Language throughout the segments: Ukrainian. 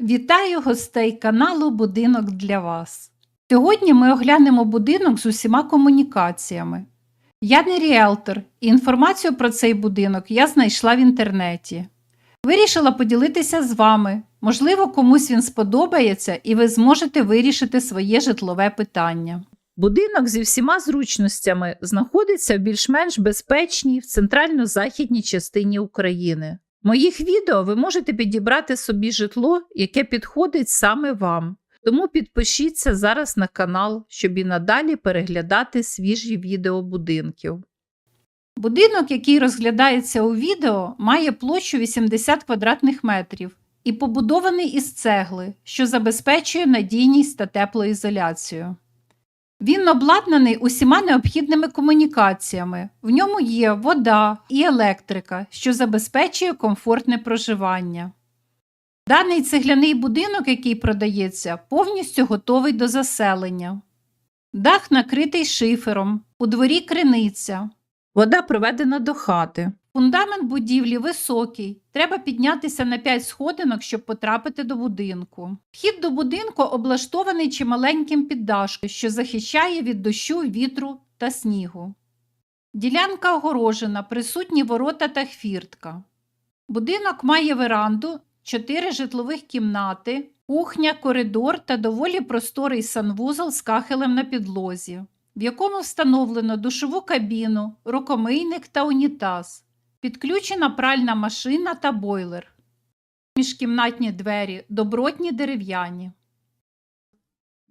Вітаю гостей каналу Будинок для вас. Сьогодні ми оглянемо будинок з усіма комунікаціями. Я не ріелтор, і інформацію про цей будинок я знайшла в інтернеті. Вирішила поділитися з вами. Можливо, комусь він сподобається і ви зможете вирішити своє житлове питання. Будинок зі всіма зручностями знаходиться в більш-менш безпечній в центрально-західній частині України. Моїх відео ви можете підібрати собі житло, яке підходить саме вам. Тому підпишіться зараз на канал, щоб і надалі переглядати свіжі відео будинків. Будинок, який розглядається у відео, має площу 80 квадратних метрів і побудований із цегли, що забезпечує надійність та теплоізоляцію. Він обладнаний усіма необхідними комунікаціями. В ньому є вода і електрика, що забезпечує комфортне проживання. Даний цегляний будинок, який продається, повністю готовий до заселення. Дах накритий шифером, у дворі криниця. Вода проведена до хати. Фундамент будівлі високий. Треба піднятися на 5 сходинок, щоб потрапити до будинку. Вхід до будинку облаштований чималеньким піддашком, що захищає від дощу, вітру та снігу. Ділянка огорожена, присутні ворота та хвіртка. Будинок має веранду, 4 житлових кімнати, кухня, коридор та доволі просторий санвузол з кахелем на підлозі, в якому встановлено душову кабіну, рукомийник та унітаз. Підключена пральна машина та бойлер. Міжкімнатні двері добротні дерев'яні.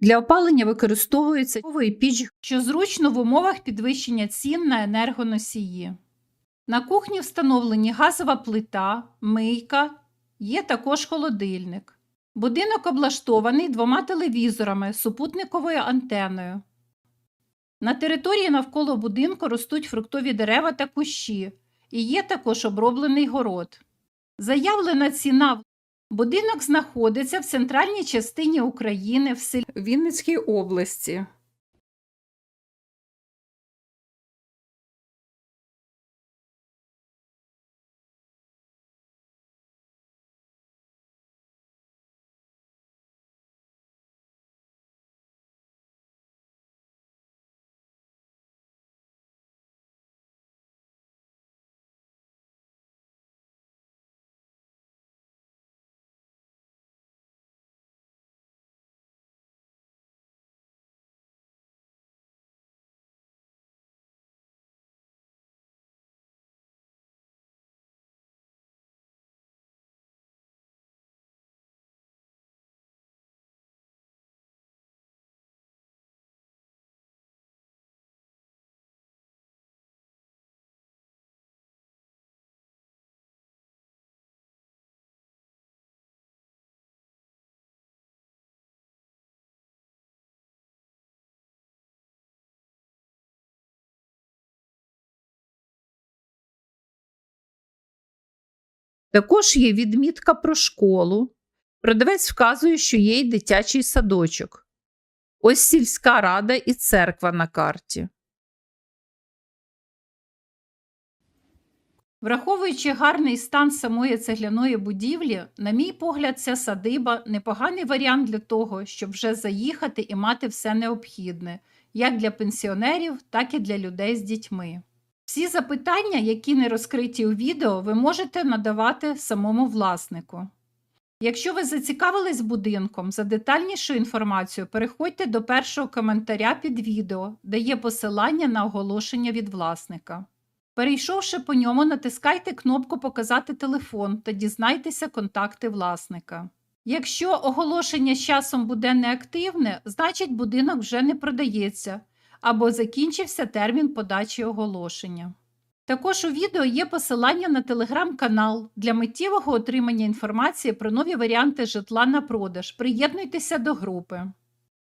Для опалення використовується повий піч, що зручно в умовах підвищення цін на енергоносії. На кухні встановлені газова плита, мийка, є також холодильник. Будинок облаштований двома телевізорами супутниковою антеною. На території навколо будинку ростуть фруктові дерева та кущі, і є також оброблений город. Заявлена ціна будинок знаходиться в центральній частині України в селі Вінницькій області. Також є відмітка про школу. Продавець вказує, що є й дитячий садочок. Ось сільська рада і церква на карті. Враховуючи гарний стан самої цегляної будівлі, на мій погляд, ця садиба непоганий варіант для того, щоб вже заїхати і мати все необхідне, як для пенсіонерів, так і для людей з дітьми. Всі запитання, які не розкриті у відео, ви можете надавати самому власнику. Якщо ви зацікавились будинком за детальнішу інформацію, переходьте до першого коментаря під відео, де є посилання на оголошення від власника. Перейшовши по ньому, натискайте кнопку Показати телефон та дізнайтеся контакти власника. Якщо оголошення з часом буде неактивне, значить будинок вже не продається або закінчився термін подачі оголошення. Також у відео є посилання на телеграм-канал для миттєвого отримання інформації про нові варіанти житла на продаж. Приєднуйтеся до групи.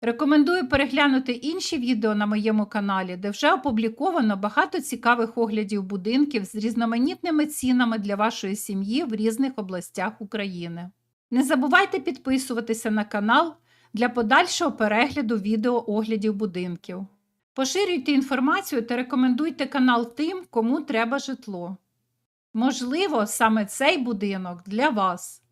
Рекомендую переглянути інші відео на моєму каналі, де вже опубліковано багато цікавих оглядів будинків з різноманітними цінами для вашої сім'ї в різних областях України. Не забувайте підписуватися на канал для подальшого перегляду відео оглядів будинків. Поширюйте інформацію та рекомендуйте канал тим, кому треба житло. Можливо, саме цей будинок для вас.